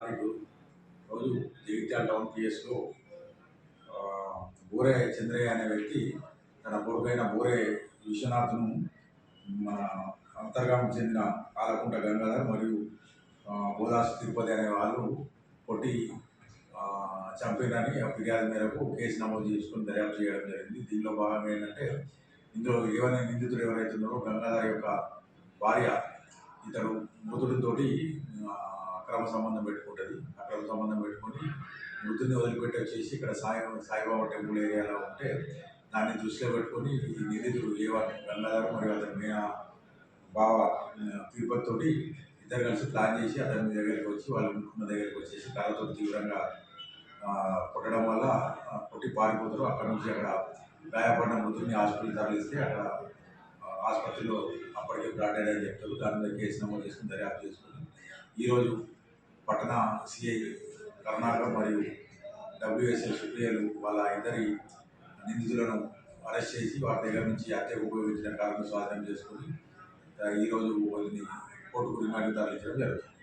రోజు జగిత్యాల టౌన్ పిఎస్లో బోరే చంద్రయ్య అనే వ్యక్తి తన కొడుకైన బోరే విశ్వనాథ్ను మన అంతర్గామం చెందిన పాలకుంట గంగాధర్ మరియు ఆ, బోదాసు తిరుపతి అనే వాళ్ళు కొట్టి చంపినని ఆ ఫిర్యాదు మేరకు కేసు నమోదు చేసుకుని దర్యాప్తు చేయడం జరిగింది. దీనిలో భాగంగా ఏంటంటే ఇందులో ఎవరైనా నిందితుడు ఎవరైతే ఉన్నారో గంగాధర్ యొక్క భార్య ఇతడు మృతుడితోటి అక్రమ సంబంధం పెట్టుకుంటుంది. అక్రమ సంబంధం పెట్టుకొని మృతుని వదిలిపెట్టి వచ్చేసి ఇక్కడ సాయి సాయిబాబా టెంపుల్ ఏరియాలో ఉంటే దాన్ని దృష్టిలో పెట్టుకొని ఈ నిందితుడు ఏవన్ గంగాధర్ మరియు అతని మీన బావ ఆ, ఇద్దరు కలిసి ప్లాన్ చేసి అతని దగ్గరికి వచ్చి వాళ్ళు ఉంటున్న దగ్గరికి వచ్చేసి కళ్ళతో తీవ్రంగా కొట్టడం వల్ల కొట్టి పారిపోతారు. అక్కడ నుంచి అక్కడ గాయపడిన మృతుడిని హాస్పిటల్ తరలిస్తే అక్కడ ఆసుపత్రిలో అప్పటికే బ్రాడ్ అని చెప్తారు. దాని మీద కేసు నమోదు చేసుకుని దర్యాప్తు చేసుకుని ఈరోజు పట్టణ సిఐ కర్ణాకర్ మరియు డబ్ల్యూఎస్ఎల్ సుప్రియలు వాళ్ళ ఇద్దరి నిందితులను అరెస్ట్ చేసి వారి దగ్గర నుంచి హత్యకు ఉపయోగించిన కారణం స్వాధీనం చేసుకుని ఈరోజు వాళ్ళని కోర్టుకు రిమాండ్ తరలించడం జరుగుతుంది.